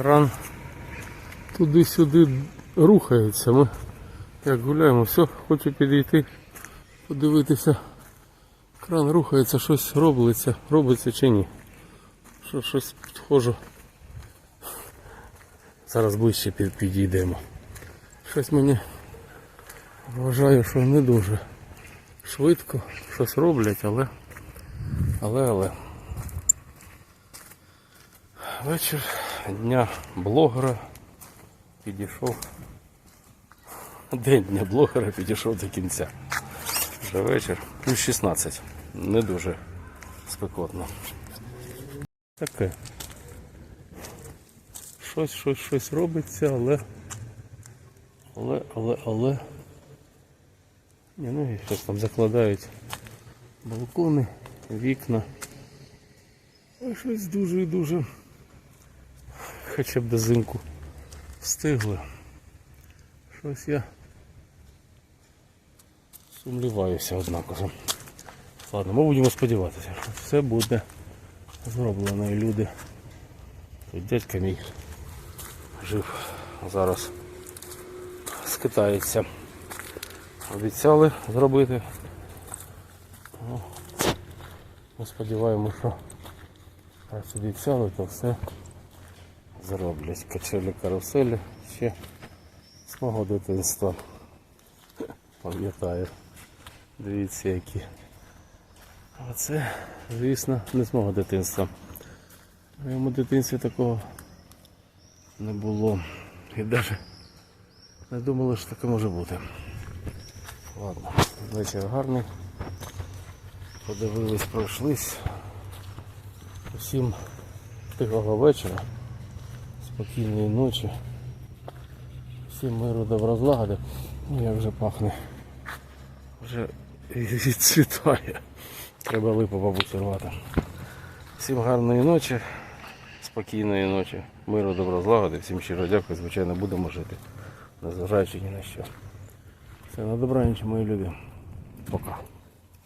Кран туди-сюди рухається. Ми як гуляємо, все, хочу підійти, подивитися. Кран рухається, щось робиться, робиться чи ні. Що щось підходжу. Зараз ближче підійдемо. Щось мені вважаю, що не дуже швидко щось роблять, але. Але, але. Вечір дня блогера підійшов. День дня блогера підійшов до кінця. Вже вечір. Плюс 16. Не дуже спекотно. Таке. Щось, щось, щось робиться, але. Але, але, але. Ні, ну і щось там закладають балкони, вікна. Щось дуже і дуже. Хоча б до зимку встигли. Щось я сумніваюся однаково. Ладно, ми будемо сподіватися, що все буде зроблено і люди. Тут дядька мій жив зараз скитається. Обіцяли зробити. Ну, ми сподіваємося, що раз обіцяли, то все зроблять. Качелі каруселі ще з мого дитинства. Пам'ятаю. Дивіться які. А це, звісно, не з мого дитинства. В моєму дитинстві такого не було. І навіть не думали, що таке може бути. Ладно, вечір гарний. Подивились, пройшлись. Усім тихого вечора, спокійної ночі. Всім миру добра злагоди. Ну як вже пахне. Вже відцвітає. Треба липу бабусі рвати. Всім гарної ночі, спокійної ночі, миру, добра злагоди. Всім щиро дякую, звичайно, будемо жити, незважаючи ні на що. Все, на добраніч, мої любі. Пока.